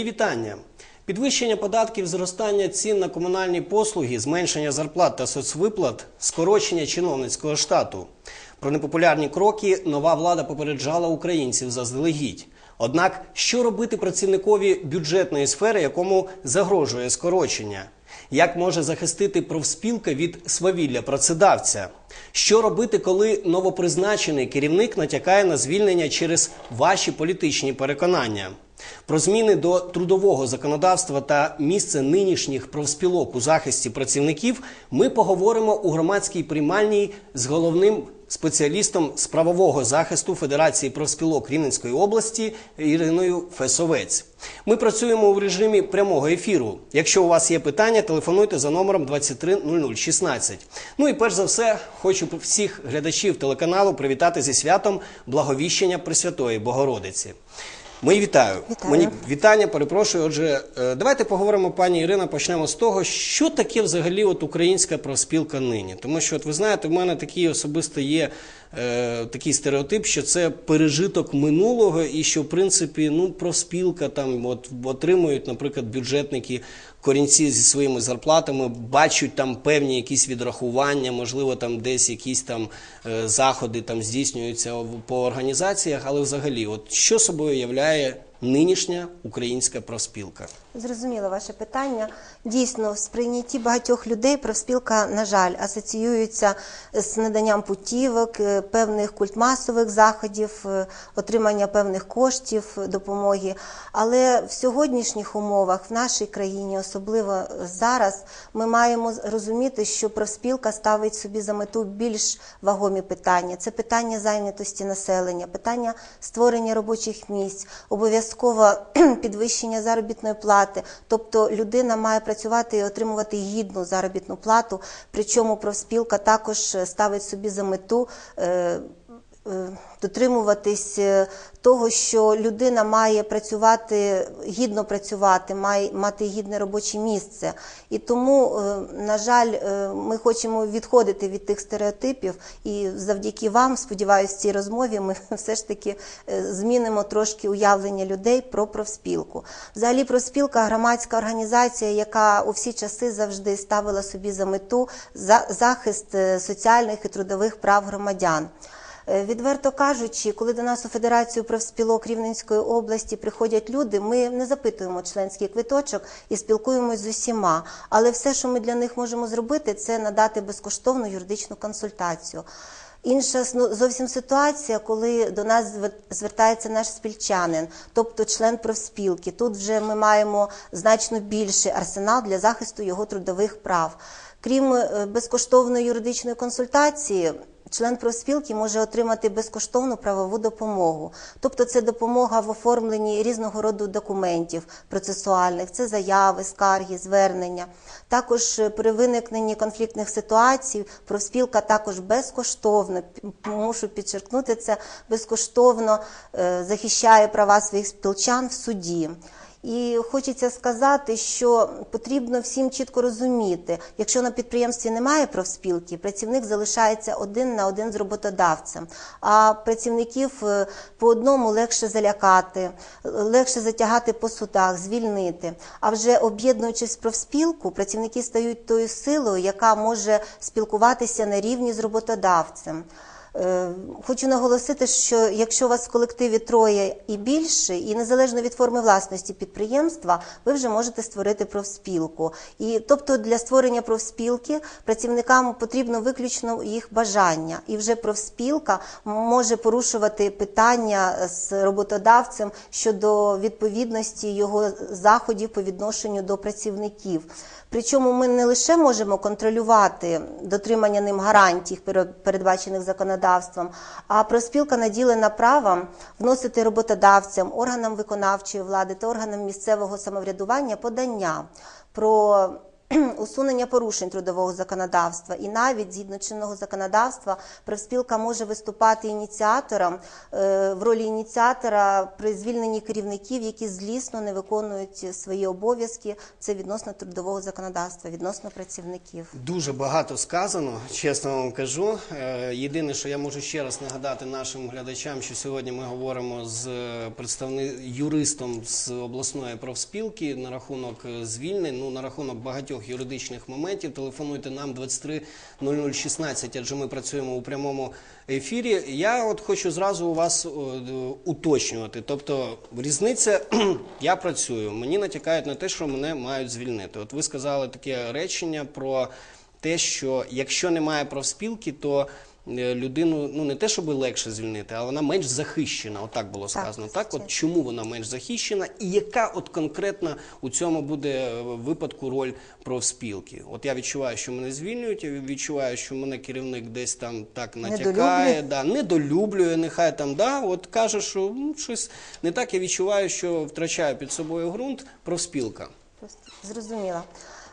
Мої вітання. Підвищення податків, зростання цін на комунальні послуги, зменшення зарплат та соцвиплат, скорочення чиновницького штату. Про непопулярні кроки нова влада попереджала українців заздалегідь. Однак, що робити працівникові бюджетної сфери, якому загрожує скорочення? Як може захистити профспілка від свавілля працедавця? Що робити, коли новопризначений керівник натякає на звільнення через ваші політичні переконання? Про зміни до трудового законодавства та місце нинішніх профспілок у захисті працівників ми поговоримо у громадській приймальній з головним спеціалістом з правового захисту Федерації профспілок Рівненської області Іриною Фесовець. Ми працюємо у режимі прямого ефіру. Якщо у вас є питання, телефонуйте за номером 230016. Ну і перш за все, хочу всіх глядачів телеканалу привітати зі святом Благовіщення Пресвятої Богородиці. Мої вітаю. Вітаю. Мені вітання, перепрошую. Отже, е, давайте поговоримо, пані Ірина. Почнемо з того, що таке взагалі от українська профспілка нині. Тому що, от ви знаєте, в мене такий особисто є е, такий стереотип, що це пережиток минулого, і що в принципі ну профспілка там от отримують, наприклад, бюджетники корінці зі своїми зарплатами, бачать там певні якісь відрахування, можливо, там десь якісь там е, заходи там здійснюються по організаціях, але взагалі, от що собою являє нинішня українська профспілка? Зрозуміло ваше питання. Дійсно, в сприйнятті багатьох людей профспілка, на жаль, асоціюється з наданням путівок, е, певних культмасових заходів, е, отримання певних коштів е, допомоги. Але в сьогоднішніх умовах в нашій країні, особливо зараз, ми маємо розуміти, що профспілка ставить собі за мету більш вагомі питання. Це питання зайнятості населення, питання створення робочих місць, обов'язково підвищення заробітної плати. Тобто людина має працювати і отримувати гідну заробітну плату. Причому профспілка також е, ставить собі за мету. Е, Дотримуватись е, того, що людина має працювати гідно працювати, має мати гідне робоче місце. І тому, е, на жаль, ми хочемо відходити від тих стереотипів, і завдяки вам, сподіваюся, цій розмові ми все ж таки змінимо трошки уявлення людей про профспілку. Взагалі, профспілка громадська організація, яка у всі часи завжди ставила собі за мету за- захист соціальних і трудових прав громадян. Е, Відверто кажучи, коли до нас у Федерацію профспілок Рівненської області приходять люди, ми не запитуємо членський квиточок і спілкуємось з усіма. Але все, що ми для них можемо зробити, це надати безкоштовну юридичну консультацію. Інша зовсім ситуація, коли до нас звер- звертається наш спільчанин, тобто член профспілки. Тут вже ми маємо значно більший арсенал для захисту його трудових прав. Крім е, безкоштовної юридичної консультації, член профспілки може отримати безкоштовну правову допомогу. Тобто це допомога в оформленні різного роду документів процесуальних, це заяви, скарги, звернення. Також е, при виникненні конфліктних ситуацій профспілка також безкоштовно, мушу підчеркнути це, безкоштовно е, захищає права своїх спілчан в суді. І хочеться сказати, що потрібно всім чітко розуміти, якщо на підприємстві немає профспілки, працівник залишається один на один з роботодавцем. А працівників е, по одному легше залякати, легше затягати по судах, звільнити. А вже об'єднуючись в профспілку, працівники стають тою силою, яка може спілкуватися на рівні з роботодавцем. Е, Хочу наголосити, що якщо у вас в колективі троє і більше, і незалежно від форми власності підприємства, ви вже можете створити профспілку. І тобто для створення профспілки працівникам потрібно виключно їх бажання, і вже профспілка може порушувати питання з роботодавцем щодо відповідності його заходів по відношенню до працівників. Причому ми не лише можемо контролювати дотримання ним гарантій, передбачених законодавством, а профспілка наділена правом вносити роботодавцям, органам виконавчої влади та органам місцевого самоврядування подання про усунення порушень трудового законодавства. І навіть згідно чинного законодавства профспілка може виступати ініціатором е, в ролі ініціатора при звільненні керівників, які злісно не виконують свої обов'язки. Це відносно трудового законодавства, відносно працівників. Дуже багато сказано, чесно вам кажу. Е, Єдине, що я можу ще раз нагадати нашим глядачам, що сьогодні ми говоримо з представни... юристом з обласної профспілки на рахунок звільнень, ну на рахунок багатьох юридичних моментів. Телефонуйте нам 23 0016, адже ми працюємо у прямому ефірі. Я от хочу зразу у вас е, уточнювати. Тобто, різниця я працюю, мені натякають на те, що мене мають звільнити. От ви сказали таке речення про те, що якщо немає профспілки, то людину ну не те, щоб легше звільнити, а вона менш захищена. Отак було сказано. Так, це от чому вона менш захищена, і яка от конкретно у цьому буде е, випадку роль профспілки? От я відчуваю, що мене звільнюють, я відчуваю, що мене керівник десь там так натякає, да, недолюблює, нехай там да, от каже, що ну, щось не так. Я відчуваю, що втрачаю під собою ґрунт профспілка. Зрозуміла.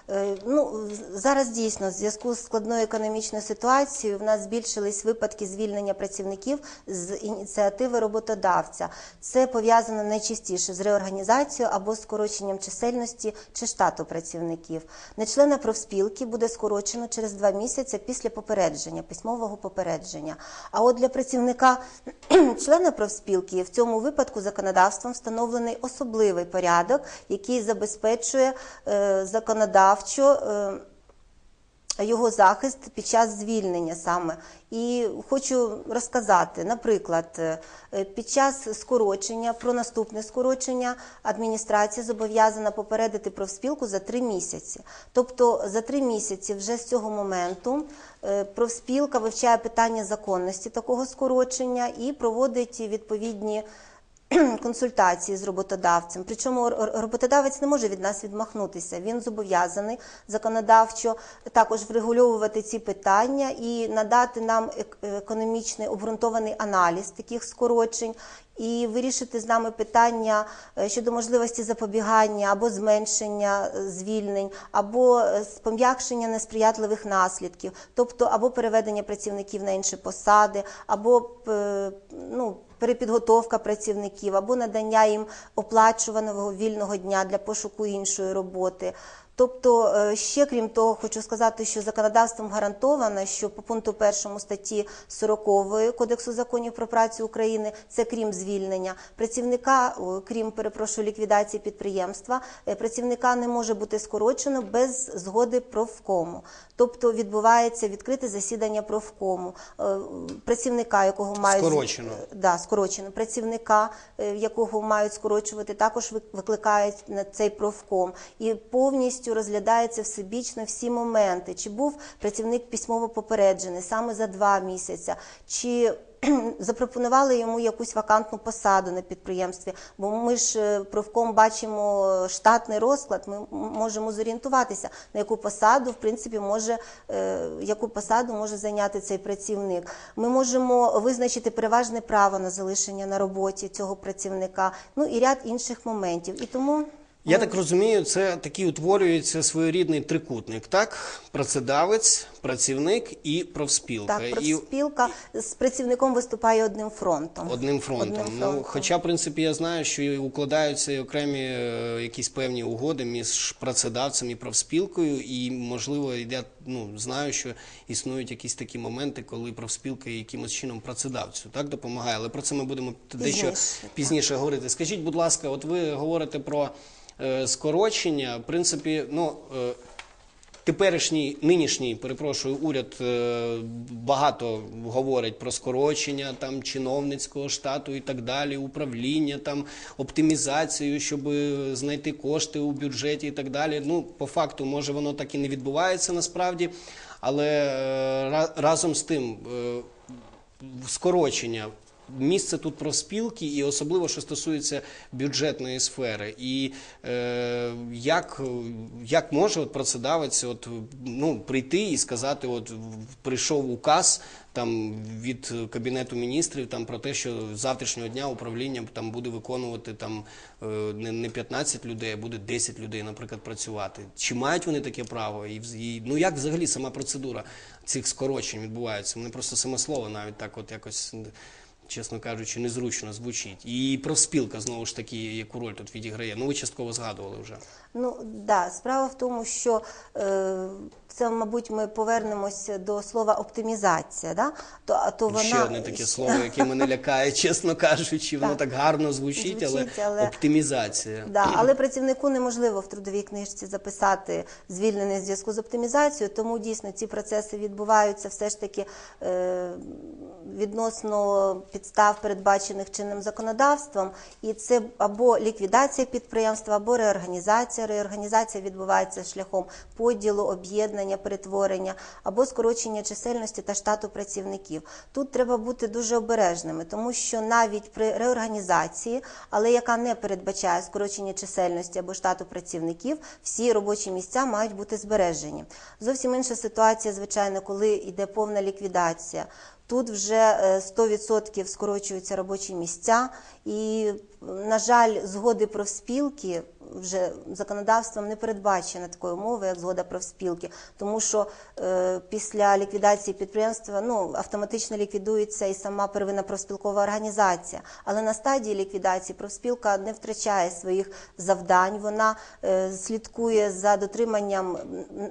Е, Ну, зараз дійсно, в зв'язку з складною економічною ситуацією, в нас збільшились випадки звільнення працівників з ініціативи роботодавця. Це пов'язано найчастіше з реорганізацією або скороченням чисельності чи штату працівників. Нечлена профспілки буде скорочено через два місяці після попередження, письмового попередження. А от для працівника члена профспілки в цьому випадку законодавством встановлений особливий порядок, який забезпечує е, законодавчо. Е, його захист під час звільнення саме. І хочу розказати, наприклад, е, під час скорочення, про наступне скорочення адміністрація зобов'язана попередити профспілку за три місяці. Тобто за три місяці вже з цього моменту е, профспілка вивчає питання законності такого скорочення і проводить відповідні консультації з роботодавцем. Причому роботодавець не може від нас відмахнутися. Він зобов'язаний законодавчо також врегульовувати ці питання і надати нам ек- економічний обґрунтований аналіз таких скорочень. І вирішити з нами питання е, щодо можливості запобігання або зменшення е, звільнень, або е, пом'якшення несприятливих наслідків, тобто або переведення працівників на інші посади, або ну, перепідготовка працівників, або надання їм оплачуваного вільного дня для пошуку іншої роботи. Тобто, е, ще крім того, хочу сказати, що законодавством гарантовано, що по пункту першому статті 40 Кодексу законів про працю України, це крім звільнення, працівника, крім перепрошую, ліквідації підприємства, е, працівника не може бути скорочено без згоди профкому. Тобто відбувається відкрите засідання профкому. Е, Працівника, якого мають Скорочено. да, скорочено працівника, якого мають скорочувати, також вик- викликають на цей профком і повністю розглядається всебічно всі моменти. Чи був працівник письмово попереджений саме за два місяці, чи запропонували йому якусь вакантну посаду на підприємстві, бо ми ж е, профком бачимо штатний розклад, ми можемо зорієнтуватися, на яку посаду, в принципі, може, е, яку посаду може зайняти цей працівник. Ми можемо визначити переважне право на залишення на роботі цього працівника, ну і ряд інших моментів. І тому Я так розумію, це такий утворюється своєрідний трикутник, так? Працедавець, працівник і профспілка. так, І з працівником виступає одним фронтом. одним фронтом. Одним Ну, фронтом. хоча, в принципі, я знаю, що і укладаються і окремі е, якісь певні угоди між працедавцем і профспілкою, і, можливо, я ну, знаю, що існують якісь такі моменти, коли профспілка якимось чином працедавцю так допомагає. Але про це ми будемо дещо Пізніше, так. говорити. Скажіть, будь ласка, от ви говорите про скорочення. В принципі, ну. Е, Теперішній нинішній, перепрошую, уряд е, багато говорить про скорочення там чиновницького штату і так далі, управління, там оптимізацію, щоб е, знайти кошти у бюджеті і так далі. Ну, по факту, може, воно так і не відбувається насправді, але е, разом з тим е, скорочення місце тут профспілки, і особливо що стосується бюджетної сфери. І е, як, як може от працедавець от, ну, прийти і сказати, от прийшов указ там від кабінету міністрів там про те, що з завтрашнього дня управління там буде виконувати там е, не, не 15 людей, а буде 10 людей, наприклад, працювати. Чи мають вони таке право? І, і ну як взагалі сама процедура цих скорочень відбувається? Мене просто саме слово навіть так, от якось. Чесно кажучи, незручно звучить. І профспілка знову ж таки, яку роль тут відіграє. Ну, ви частково згадували вже. Ну да, справа в тому, що е, це, мабуть, ми повернемося до слова оптимізація. Да? То, а то вона Ще одне таке слово, яке мене лякає, чесно кажучи, воно Так. так гарно звучить, але, Звучить, але- оптимізація. Да, але працівнику неможливо в трудовій книжці записати звільнений в зв'язку з оптимізацією, тому дійсно ці процеси відбуваються все ж таки е, відносно підстав, передбачених чинним законодавством, і це або ліквідація підприємства, або реорганізація. Реорганізація відбувається шляхом поділу, об'єднання, перетворення, або скорочення чисельності та штату працівників. Тут треба бути дуже обережними, тому що навіть при реорганізації, але яка не передбачає скорочення чисельності або штату працівників, всі робочі місця мають бути збережені. Зовсім інша ситуація, звичайно, коли йде повна ліквідація. Тут вже е, 100% скорочуються робочі місця, і, на жаль, згоди профспілки вже законодавством не передбачена такої умови, як згода профспілки, тому що е, після ліквідації підприємства ну, автоматично ліквідується і сама первинна профспілкова організація. Але на стадії ліквідації профспілка не втрачає своїх завдань, вона е, слідкує за дотриманням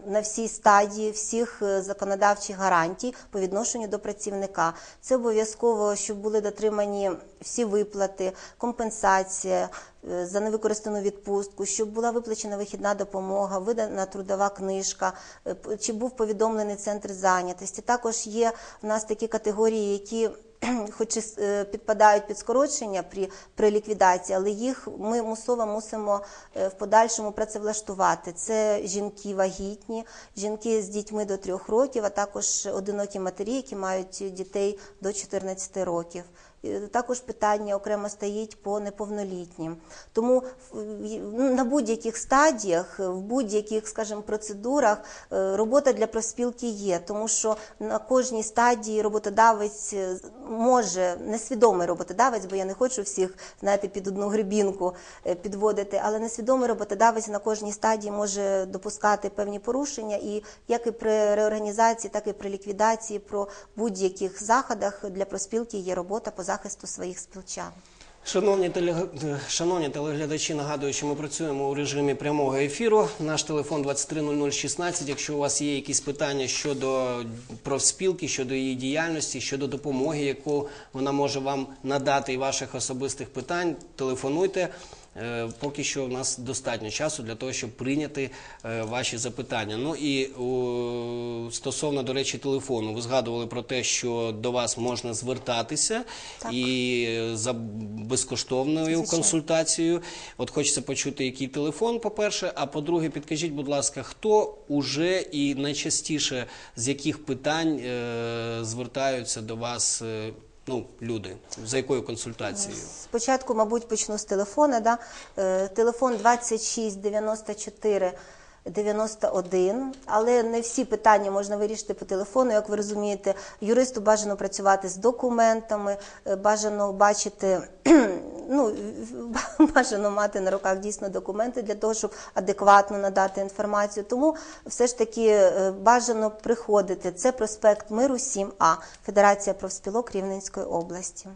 на всій стадії всіх е, законодавчих гарантій по відношенню до працівника. Це обов'язково, щоб були дотримані всі виплати, компенсація за невикористану відпустку, щоб була виплачена вихідна допомога, видана трудова книжка, е, чи був повідомлений центр зайнятості. Також є в нас такі категорії, які хоч і е, підпадають під скорочення при, при ліквідації, але їх ми мусово мусимо е, в подальшому працевлаштувати. Це жінки вагітні, жінки з дітьми до трьох років, а також одинокі матері, які мають дітей до 14 років. Е, Також питання окремо стоїть по неповнолітнім. Тому в- на будь-яких стадіях, в будь-яких, скажімо, процедурах е, робота для профспілки є, тому що на кожній стадії роботодавець е, може несвідомий роботодавець, бо я не хочу всіх знаєте, під одну грибінку е, підводити, але несвідомий роботодавець на кожній стадії може допускати певні порушення, і як і при реорганізації, так і при ліквідації, про будь-яких заходах для профспілки є робота по захисту своїх співчан. Шановні, теле... Шановні телеглядачі, нагадую, що ми працюємо у режимі прямого ефіру. Наш телефон 230016. Якщо у вас є якісь питання щодо профспілки, щодо її діяльності, щодо допомоги, яку вона може вам надати і ваших особистих питань, телефонуйте. Е, Поки що у нас достатньо часу для того, щоб прийняти е, ваші запитання. Ну і стосовно, до речі, телефону, ви згадували про те, що до вас можна звертатися Так. і е, за безкоштовною Звичайно. консультацією. От хочеться почути, який телефон, по-перше. А по-друге, підкажіть, будь ласка, хто уже і найчастіше з яких питань звертаються до вас ну, люди? За якою консультацією? Спочатку, мабуть, почну з телефона. Да? Е, Телефон 26 94 91, але не всі питання можна вирішити по телефону. Як ви розумієте, юристу бажано працювати з документами, е, бажано бачити, ну бажано мати на руках дійсно документи для того, щоб адекватно надати інформацію. Тому все ж таки е, бажано приходити. Це проспект Миру 7А, Федерація профспілок Рівненської області.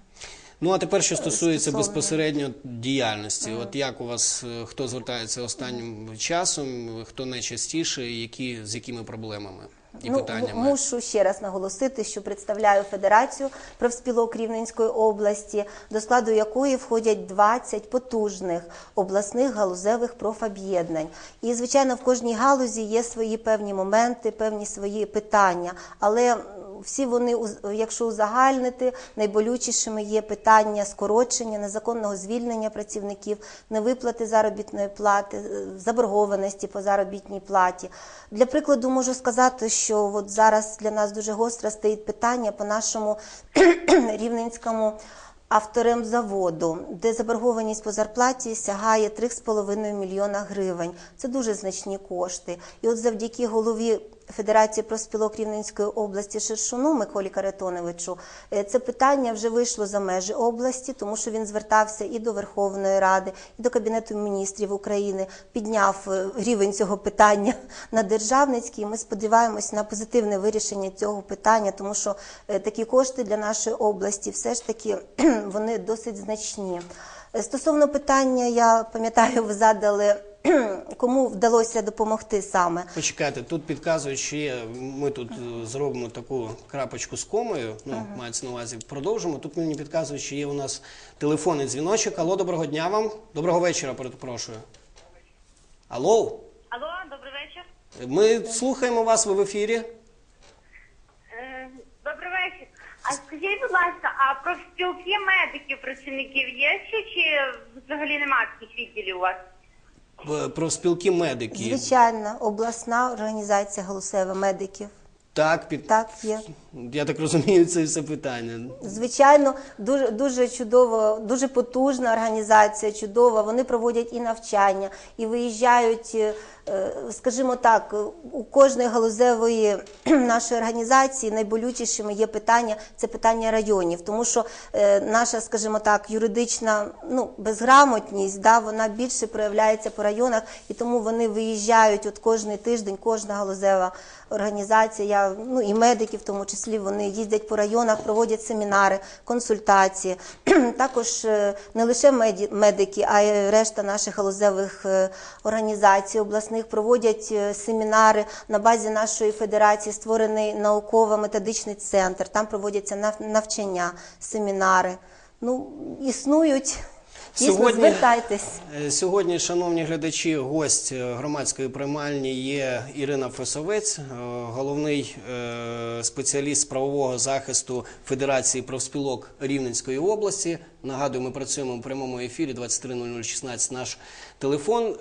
Ну а тепер, що стосується безпосередньо діяльності, от як у вас е, хто звертається останнім часом, хто найчастіше, які з якими проблемами і ну, питаннями? Мушу ще раз наголосити, що представляю Федерацію профспілок Рівненської області, до складу якої входять 20 потужних обласних галузевих профоб'єднань. І, звичайно, в кожній галузі є свої певні моменти, певні свої питання. Але всі вони, якщо узагальнити, найболючішими є питання скорочення, незаконного звільнення працівників, невиплати заробітної плати, е, заборгованості по заробітній платі. Для прикладу можу сказати, що от зараз для нас дуже гостро стоїть питання по нашому рівненському авторемзаводу, де заборгованість по зарплаті сягає 3,5 мільйона гривень. Це дуже значні кошти. І от завдяки голові Федерації профспілок Рівненської області Шершуну Миколі Каретоновичу е, це питання вже вийшло за межі області, тому що він звертався і до Верховної Ради, і до Кабінету міністрів України, підняв е, рівень цього питання на державницький. Ми сподіваємось на позитивне вирішення цього питання, тому що е, такі кошти для нашої області все ж таки вони досить значні. Стосовно питання, я пам'ятаю, ви задали, кому вдалося допомогти саме. Почекайте, тут підказують, що є, ми тут е, зробимо таку крапочку з комою, ну, мається на увазі, продовжимо. Тут мені підказують, що є у нас телефонний дзвіночок. Алло, доброго дня вам. Доброго вечора, перепрошую. Алло, Алло, добрий вечір. ми слухаємо вас, ви в ефірі. Е, добрий вечір. А скажіть, будь ласка, а про спілки медиків, працівників є ще чи взагалі немає таких відділів у вас? Е, Про спілки медиків. Звичайно, обласна організація голосева медиків. Так, під... Так, є. я так розумію, це все питання. Звичайно, дуже дуже чудово, дуже потужна організація, чудова. Вони проводять і навчання, і виїжджають, е, скажімо так, у кожної галузевої нашої організації найболючішими є питання це питання районів, тому що е, наша, скажімо так, юридична ну безграмотність, да, вона більше проявляється по районах, і тому вони виїжджають от кожний тиждень, кожна галузева організація, ну і медики в тому числі, вони їздять по районах, проводять семінари, консультації. Також е, не лише медики, а й решта наших галузевих е, організацій обласних проводять е, семінари на базі нашої федерації, створений науково-методичний центр. Там проводяться нав- навчання, семінари. Ну, існують. Сьогодні- звертайтесь. Е, Сьогодні, шановні глядачі, гость е, громадської приймальні є Ірина Фесовець, е, головний спеціаліст правового захисту Федерації профспілок Рівненської області. Нагадую, ми працюємо в прямому ефірі 230016 наш телефон.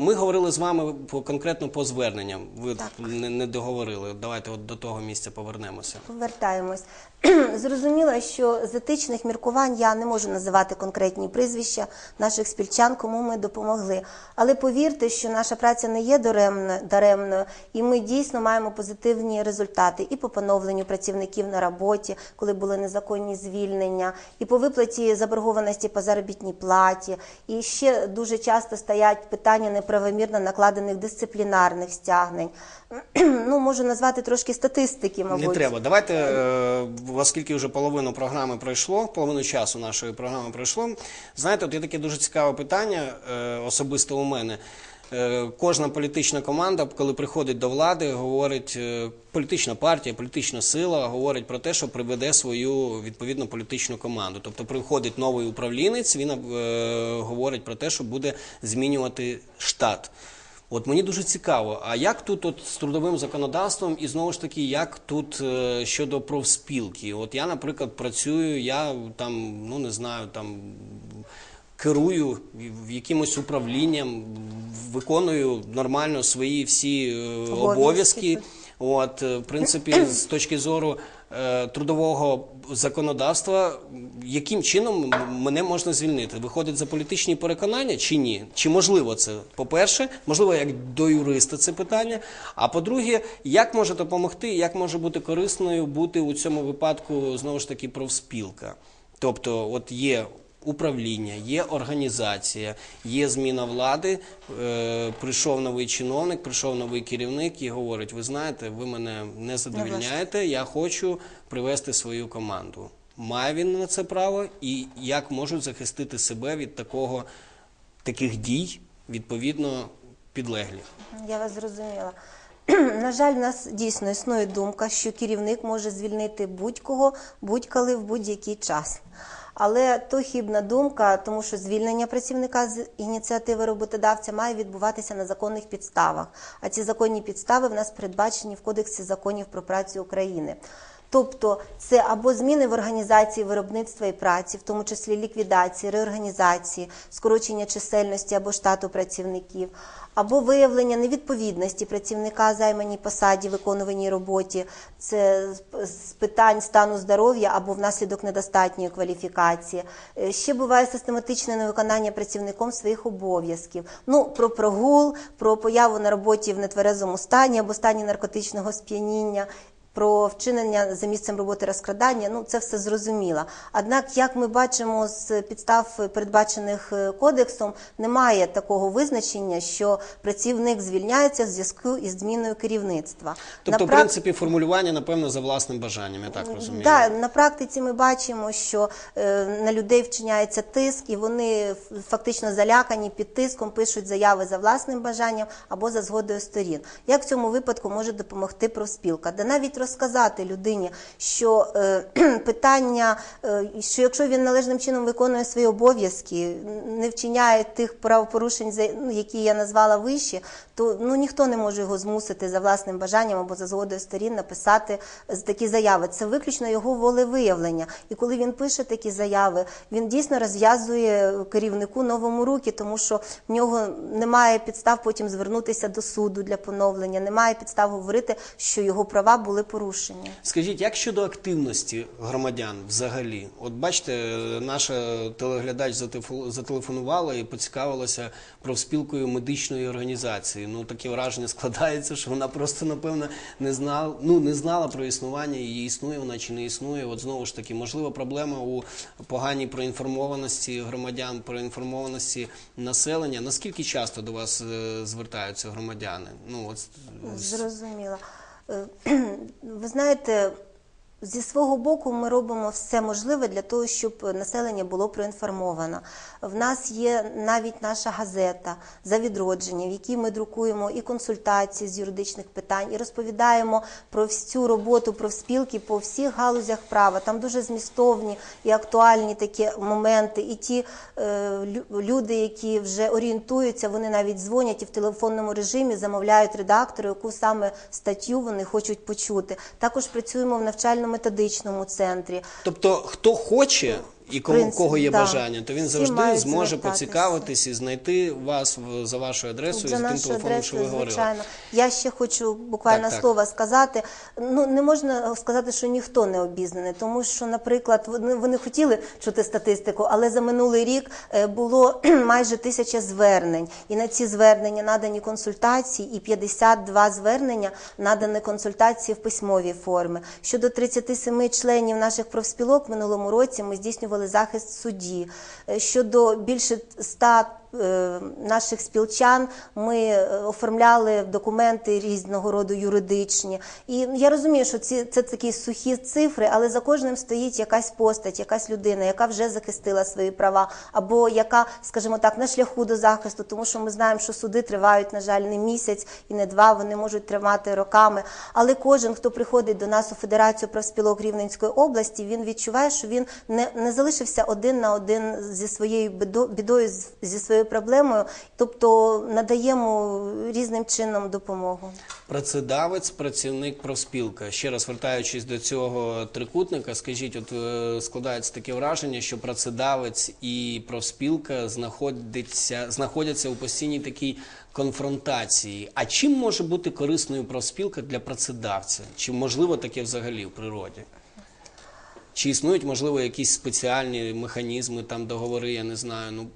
Ми говорили з вами по конкретно по зверненням. Ви не, не договорили. Давайте от до того місця повернемося. Повертаємось. Зрозуміло, що з етичних міркувань я не можу називати конкретні прізвища наших спільчан, кому ми допомогли. Але повірте, що наша праця не є даремно- даремною, і ми дійсно маємо позитивні результати і по поновленню працівників на роботі, коли були незаконні звільнення, і по виплаті заборгованості по заробітній платі. І ще дуже часто стоять питання неправомірно накладених дисциплінарних стягнень. Ну, можу назвати трошки статистики, мабуть. Не треба. Давайте, е, оскільки вже половину програми пройшло, половину часу нашої програми пройшло. Знаєте, от є таке дуже цікаве питання е, особисто у мене. Е, Кожна політична команда, коли приходить до влади, говорить е, політична партія, політична сила говорить про те, що приведе свою відповідну політичну команду. Тобто приходить новий управлінець, він е, говорить про те, що буде змінювати штат. От мені дуже цікаво, а як тут от з трудовим законодавством і знову ж таки, як тут е, щодо профспілки? От я, наприклад, працюю, я там, ну не знаю, там керую якимось управлінням, виконую нормально свої всі е, Обов'язки. обов'язки. От, е, в принципі, з точки зору е, трудового законодавства, яким чином мене можна звільнити? Виходить за політичні переконання чи ні? Чи можливо це? По-перше, можливо, як до юриста це питання. А по-друге, як може допомогти, як може бути корисною бути у цьому випадку знову ж таки профспілка? Тобто, от є управління, є організація, є зміна влади. Е, прийшов новий чиновник, прийшов новий керівник і говорить: ви знаєте, ви мене не задовільняєте, я хочу привести свою команду. Має він на це право, і як можуть захистити себе від такого таких дій, відповідно, підлеглі. Я вас зрозуміла. На жаль, в нас дійсно існує думка, що керівник може звільнити будь-кого, будь-коли в будь-який час. Але то хібна думка, тому що звільнення працівника з ініціативи роботодавця має відбуватися на законних підставах. А ці законні підстави в нас передбачені в Кодексі законів про працю України. Тобто це або зміни в організації виробництва і праці, в тому числі ліквідації, реорганізації, скорочення чисельності або штату працівників, або виявлення невідповідності працівника займаній посаді, виконуваній роботі, це з- питань стану здоров'я або внаслідок недостатньої кваліфікації. Е, Ще буває систематичне невиконання працівником своїх обов'язків. Ну про прогул, про появу на роботі в нетверезому стані або стані наркотичного сп'яніння про вчинення за місцем роботи розкрадання, ну це все зрозуміло. Однак, як ми бачимо з підстав, передбачених е, кодексом, немає такого визначення, що працівник звільняється в зв'язку із зміною керівництва. Тобто, На в принципі, формулювання, напевно, за власним бажанням, я так розумію. Да, на практиці ми бачимо, що е, на людей вчиняється тиск, і вони фактично залякані під тиском, пишуть заяви за власним бажанням або за згодою сторін. Як в цьому випадку може допомогти профспілка? Да навіть розказати людині, що е, питання, е, що якщо він належним чином виконує свої обов'язки, не вчиняє тих правопорушень, ну, які я назвала вище, то ну ніхто не може його змусити за власним бажанням або за згодою сторін написати з- такі заяви. Це виключно його волевиявлення. І коли він пише такі заяви, він дійсно розв'язує керівнику новому руки, тому що в нього немає підстав потім звернутися до суду для поновлення, немає підстав говорити, що його права були порушені. Скажіть, як щодо активності громадян взагалі? От бачите, наша телеглядач зателефонувала і поцікавилася профспілкою медичної організації. Ну таке враження складається, що вона просто напевно не знала, ну не знала про існування її існує вона чи не існує. От знову ж таки, можливо, проблема у поганій проінформованості громадян, проінформованості населення. Наскільки часто до вас е, звертаються громадяни? Ну от з- Зрозуміло. Е, Ви знаєте, зі свого боку ми робимо все можливе для того, щоб населення було проінформовано. В нас є навіть наша газета за відродження, в якій ми друкуємо і консультації з юридичних питань, і розповідаємо про всю роботу профспілки по всіх галузях права. Там дуже змістовні і актуальні такі моменти. І ті е, люди, які вже орієнтуються, вони навіть дзвонять і в телефонному режимі замовляють редактору, яку саме статтю вони хочуть почути. Також працюємо в навчально-методичному центрі. Тобто, хто хоче і кому принципі, кого є да. бажання, то він завжди зможе поцікавитись і знайти вас в- за вашою адресою і За за тим нашу телефоном, що ви адресу, говорили. звичайно. Я ще хочу буквально Так, так. слово сказати. Ну не можна сказати, що ніхто не обізнаний, тому що, наприклад, вони, вони хотіли чути статистику, але за минулий рік е, було майже тисяча звернень, і на ці звернення надані консультації, і 52 звернення надані консультації в письмовій формі. Щодо 37 членів наших профспілок в минулому році ми здійснювали захист в суді. Е, Щодо більше 100 е, наших спілчан ми е, оформляли документи різного роду юридичні. І я розумію, що ці це такі сухі цифри, але за кожним стоїть якась постать, якась людина, яка вже захистила свої права, або яка, скажімо так, на шляху до захисту, тому що ми знаємо, що суди тривають, на жаль, не місяць і не два, вони можуть тривати роками. Але кожен, хто приходить до нас у Федерацію профспілок Рівненської області, він відчуває, що він не, не залишився один на один зі своєю бідо- бідою, зі своєю проблемою, тобто надаємо різним чином допомогу. Працедавець, працівник профспілка. Ще раз вертаючись до цього трикутника, скажіть, от е, складається таке враження, що працедавець і профспілка знаходяться, знаходяться у постійній такій конфронтації. А чим може бути корисною профспілка для працедавця? Чи можливо таке взагалі в природі? Чи існують, можливо, якісь спеціальні механізми, там договори, я не знаю. Ну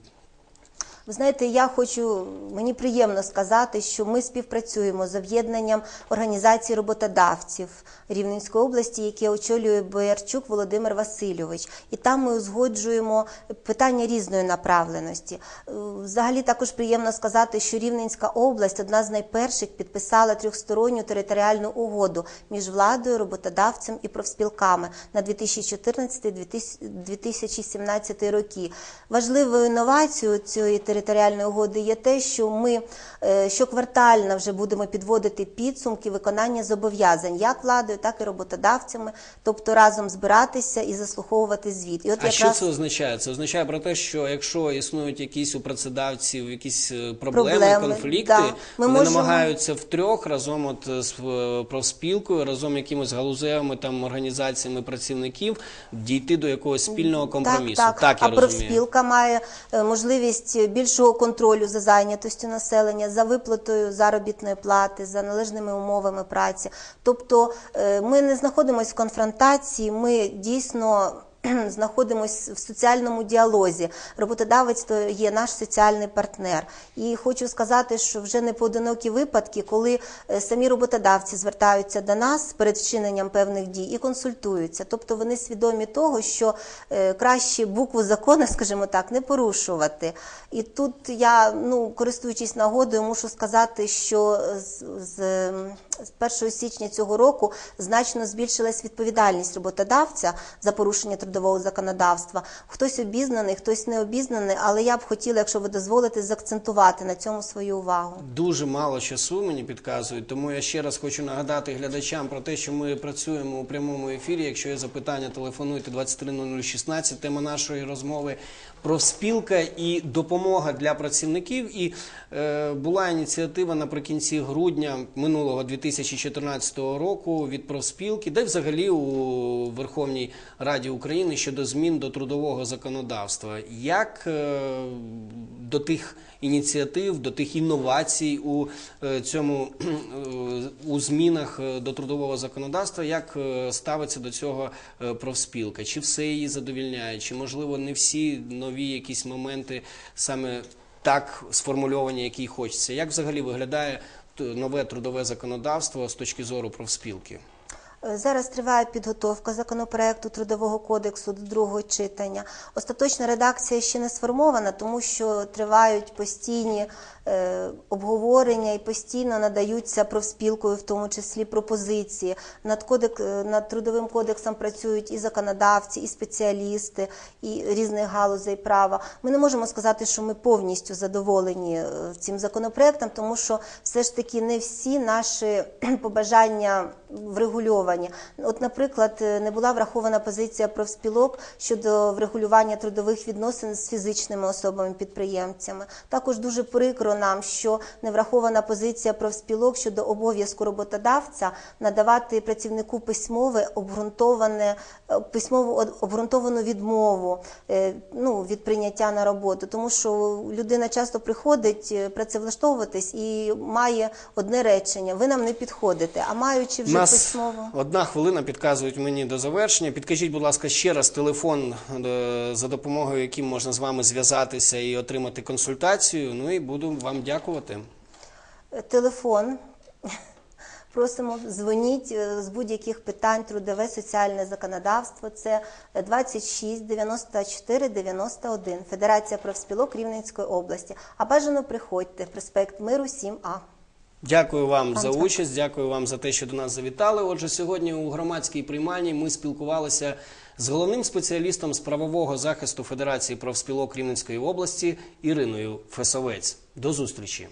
Ви знаєте, я хочу, мені приємно сказати, що ми співпрацюємо з об'єднанням організацій роботодавців Рівненської області, яке очолює Боярчук Володимир Васильович. І там ми узгоджуємо питання різної направленості. Е, Взагалі також приємно сказати, що Рівненська область одна з найперших підписала трьохсторонню територіальну угоду між владою, роботодавцем і профспілками на 2014-2017 роки. Важливою інновацією цієї територіальної угоди є те, що ми е, щоквартально вже будемо підводити підсумки виконання зобов'язань як владою, так і роботодавцями, тобто разом збиратися і заслуховувати звіт. І от А що це означає? Це означає про те, що якщо існують якісь у працедавців якісь е, проблеми, Проблеми, конфлікти, да. Ми вони можемо- намагаються втрьох разом от е, з профспілкою, разом якимось галузевими там організаціями працівників дійти до якогось спільного компромісу. Так, так. я а розумію. профспілка має можливість більшого контролю за зайнятостю населення, за виплатою заробітної плати, за належними умовами праці. Тобто е, ми не знаходимося в конфронтації, ми дійсно. Знаходимося в соціальному діалозі. Роботодавець то є наш соціальний партнер. І хочу сказати, що вже не поодинокі випадки, коли е, самі роботодавці звертаються до нас перед вчиненням певних дій і консультуються. Тобто вони свідомі того, що е, краще букву закону, скажімо так, не порушувати. І тут я, ну користуючись нагодою, мушу сказати, що з, з, з 1 січня цього року значно збільшилась відповідальність роботодавця за порушення трудового законодавства. Хтось обізнаний, хтось не обізнаний, але я б хотіла, якщо ви дозволите, заакцентувати на цьому свою увагу. Дуже мало часу мені підказують, тому я ще раз хочу нагадати глядачам про те, що ми працюємо у прямому ефірі. Якщо є запитання, телефонуйте 230016. Тема нашої розмови профспілка і допомога для працівників. І е, була ініціатива наприкінці грудня минулого 2014 року від профспілки, де взагалі у Верховній Раді України щодо змін до трудового законодавства. Як е, до тих ініціатив, до тих інновацій у е, цьому е, у змінах е, до трудового законодавства, як е, ставиться до цього е, профспілка? Чи все її задовільняє? Чи можливо не всі нові якісь моменти саме так сформульовані, які хочеться? Як взагалі виглядає нове трудове законодавство з точки зору профспілки? Зараз триває підготовка законопроекту трудового кодексу до другого читання. Остаточна редакція ще не сформована, тому що тривають постійні обговорення і постійно надаються профспілкою, в тому числі пропозиції. Над кодек е, над трудовим кодексом працюють і законодавці, і спеціалісти, і різних галузей права. Ми не можемо сказати, що ми повністю задоволені е, цим законопроектом, тому що все ж таки не всі наші побажання врегульовані. От, наприклад, е, не була врахована позиція профспілок щодо врегулювання трудових відносин з фізичними особами-підприємцями. Також дуже прикро нам, що не врахована позиція профспілок щодо обов'язку роботодавця надавати працівнику письмове обґрунтоване е, письмову обґрунтовану відмову е, ну, від прийняття на роботу, тому що людина часто приходить е, працевлаштовуватись і має одне речення: ви нам не підходите, а маючи вже Нас письмово. одна хвилина підказують мені до завершення. Підкажіть, будь ласка, ще раз телефон, за допомогою яким можна з вами зв'язатися і отримати консультацію. Ну і буду вам дякувати. Телефон. Просимо дзвоніть е, з будь-яких питань трудове соціальне законодавство. Це 26 94 91 Федерація профспілок Рівненської області. А бажано приходьте. Проспект Миру 7А. Дякую вам Пан за участь. Дякую вам за те, що до нас завітали. Отже, сьогодні у громадській приймальні ми спілкувалися з головним спеціалістом з правового захисту Федерації профспілок Рівненської області Іриною Фесовець. До зустрічі.